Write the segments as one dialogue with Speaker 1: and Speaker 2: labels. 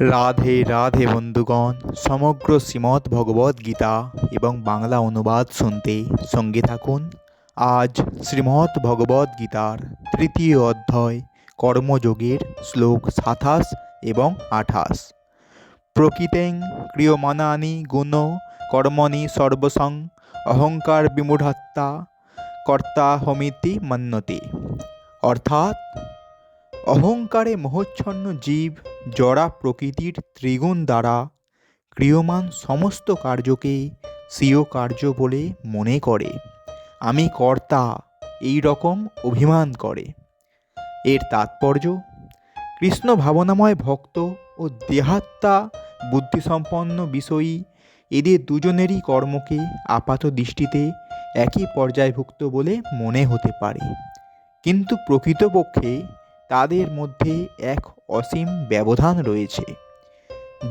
Speaker 1: রাধে রাধে বন্ধুগণ, সমগ্র শ্রীমদ্ ভগবদ্ গীতা এবং বাংলা অনুবাদ শুনতে সঙ্গে থাকুন। আজ শ্রীমদ্ ভগবদ্ গীতার তৃতীয় অধ্যায়, কর্মযোগের শ্লোক সাতাশ এবং আঠাশ। প্রকৃতেং ক্রিয়মানানি গুণ কর্মণি সর্বসং, অহংকার বিমূঢ়াত্মা কর্তা হমিতি মান্যতে অর্থাৎ, অহংকারে মোহচ্ছন্ন জীব জড়া প্রকৃতির ত্রিগুণ দ্বারা ক্রিয়মান সমস্ত কার্যকে স্বীয় কার্য বলে মনে করে। আমি কর্তা এই রকম অভিমান করে। এর তাৎপর্য, কৃষ্ণ ভাবনাময় ভক্ত ও দেহাত্মা বুদ্ধিসম্পন্ন বিষয়ী এদের দুজনেরই কর্মকে আপাত দৃষ্টিতে একই পর্যায়ভুক্ত বলে মনে হতে পারে। কিন্তু প্রকৃতপক্ষে তাদের মধ্যে এক অসীম ব্যবধান রয়েছে।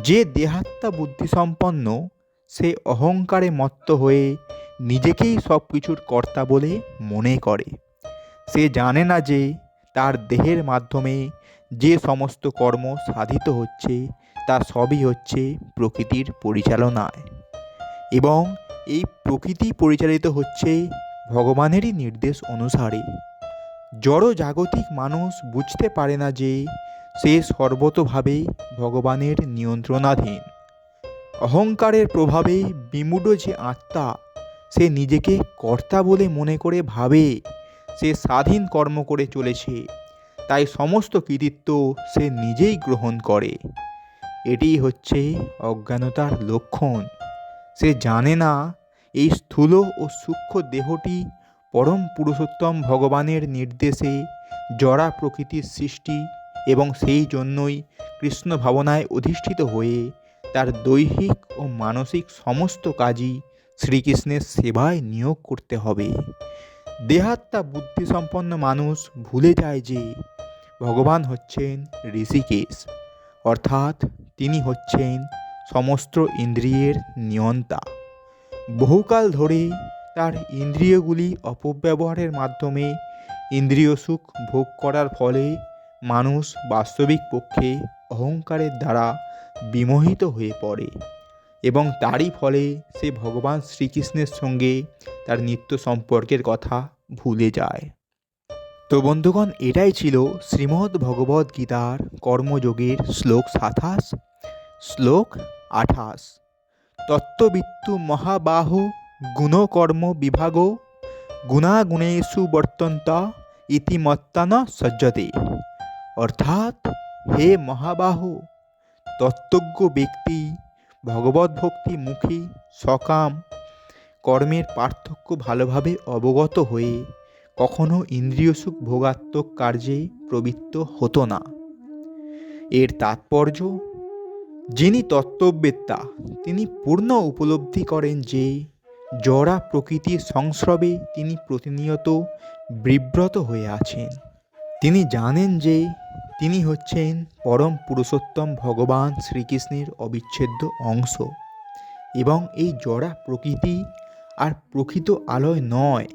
Speaker 1: যে দেহাত্মা বুদ্ধিসম্পন্ন, সে অহংকারে মত্ত হয়ে নিজেকেই সব কিছুর কর্তা বলে মনে করে। সে জানে না যে তার দেহের মাধ্যমে যে সমস্ত কর্ম সাধিত হচ্ছে, তা সবই হচ্ছে প্রকৃতির পরিচালনায়। এবং এই প্রকৃতি পরিচালিত হচ্ছে ভগবানেরই নির্দেশ অনুসারে। জড় জাগতিক মানুষ বুঝতে পারে না যে সে সর্বতভাবে ভগবানের নিয়ন্ত্রণাধীন। অহংকারের প্রভাবে বিমূঢ় যে আত্মা, সে নিজেকে কর্তা বলে মনে করে ভাবে, সে স্বাধীন কর্ম করে চলেছে, তাই সমস্ত কৃতিত্ব সে নিজেই গ্রহণ করে। এটি হচ্ছে অজ্ঞানতার লক্ষণ। সে জানে না এই স্থূল ও সূক্ষ্ম দেহটি পরম পুরুষোত্তম ভগবানের নির্দেশে জড়া প্রকৃতির সৃষ্টি এবং সেই জন্যই কৃষ্ণ ভাবনায় অধিষ্ঠিত হয়ে তার দৈহিক ও মানসিক সমস্ত কাজই শ্রীকৃষ্ণের সেবায় নিয়োগ করতে হবে। দেহাত্মা বুদ্ধিসম্পন্ন মানুষ ভুলে যায় যে ভগবান হচ্ছেন ঋষিকেশ, অর্থাৎ তিনি হচ্ছেন সমস্ত ইন্দ্রিয়ের নিয়ন্তা। বহুকাল ধরে তার ইন্দ্রিয়গুলি অপব্যবহারের মাধ্যমে ইন্দ্রিয় সুখ ভোগ করার ফলে মানুষ বাস্তবিক পক্ষে অহংকারের দ্বারা বিমোহিত হয়ে পড়ে এবং তারই ফলে সে ভগবান শ্রীকৃষ্ণের সঙ্গে তার নিত্য সম্পর্কের কথা ভুলে যায়। তো বন্ধুগণ, এটাই ছিল শ্রীমদ্ ভগবদ্ গীতার কর্মযোগের শ্লোক সাতাশ। শ্লোক আঠাশ। তত্ত্ববিত্তু মহাবাহ গুণকর্ম বিভাগ গুণাগুণেষু বর্তন্ত ইতিমত্তান সজ্জতে অর্থাৎ হে মহাবাহ তত্ত্বজ্ঞ ব্যক্তি ভগবদ্ভক্তি মুখী সকাম কর্মের পার্থক্য ভালোভাবে অবগত হয়ে কখনো ইন্দ্রিয় সুখ ভোগাত্মক কার্যে প্রবৃত্ত হতো না। এর তাৎপর্য, যিনি তত্ত্ববেত্তা, তিনি পূর্ণ উপলব্ধি করেন যে জড়া প্রকৃতির সংস্রবে তিনি প্রতিনিয়ত বিব্রত হয়ে আছেন। তিনি জানেন যে তিনি হচ্ছেন পরম পুরুষোত্তম ভগবান শ্রীকৃষ্ণের অবিচ্ছেদ্য অংশ এবং এই জড়া প্রকৃতি আর প্রকৃত আলয় নয়,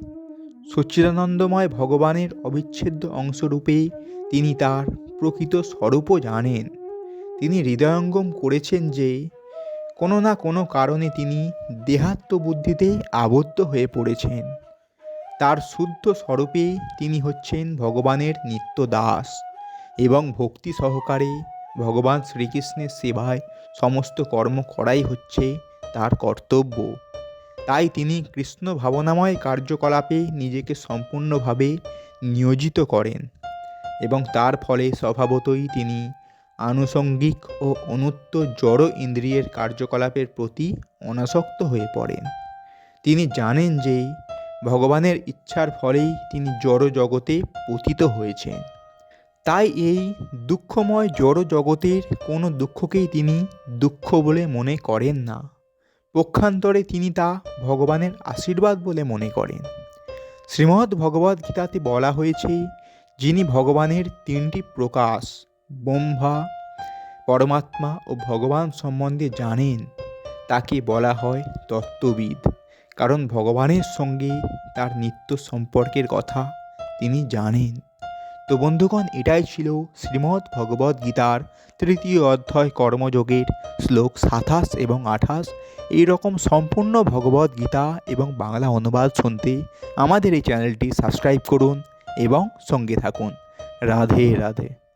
Speaker 1: সচ্চিদানন্দময় ভগবানের অবিচ্ছেদ্য অংশরূপে তিনি তার প্রকৃত স্বরূপও জানেন। তিনি হৃদয়ঙ্গম করেছেন যে কোনো না কোনো কারণে তিনি দেহাত্ম বুদ্ধিতে আবদ্ধ হয়ে পড়েছেন। তার শুদ্ধ স্বরূপে তিনি হচ্ছেন ভগবানের নিত্য দাস এবং ভক্তি সহকারে ভগবান শ্রীকৃষ্ণের সেবায় সমস্ত কর্ম করাই হচ্ছে তার কর্তব্য। তাই তিনি কৃষ্ণ ভাবনাময় কার্যকলাপে নিজেকে সম্পূর্ণভাবে নিয়োজিত করেন এবং তার ফলে স্বভাবতই তিনি আনুষঙ্গিক ও অনুত্ত জড় ইন্দ্রিয়ের কার্যকলাপের প্রতি অনাসক্ত হয়ে পড়েন। তিনি জানেন যে ভগবানের ইচ্ছার ফলেই তিনি জড় জগতে পতিত হয়েছেন। তাই এই দুঃখময় জড় জগতের কোনো দুঃখকেই তিনি দুঃখ বলে মনে করেন না। পক্ষান্তরে তিনি তা ভগবানের আশীর্বাদ বলে মনে করেন। শ্রীমদ্ ভগবদ্গীতাতে বলা হয়েছে, যিনি ভগবানের তিনটি প্রকাশ ব্রহ্মা, পরমাত্মা ও ভগবান সম্বন্ধে জানেন, তাকে বলা হয় তত্ত্ববিদ। কারণ ভগবানের সঙ্গে তার নিত্য সম্পর্কের কথা তিনি জানেন। তো বন্ধুগণ, এটাই ছিল শ্রীমদ্ ভগবদ্ গীতার তৃতীয় অধ্যায় কর্মযোগের শ্লোক সাতাশ এবং আঠাশ। এইরকম সম্পূর্ণ ভগবদ্ গীতা এবং বাংলা অনুবাদ শুনতে আমাদের এই চ্যানেলটি সাবস্ক্রাইব করুন এবং সঙ্গে থাকুন। রাধে রাধে।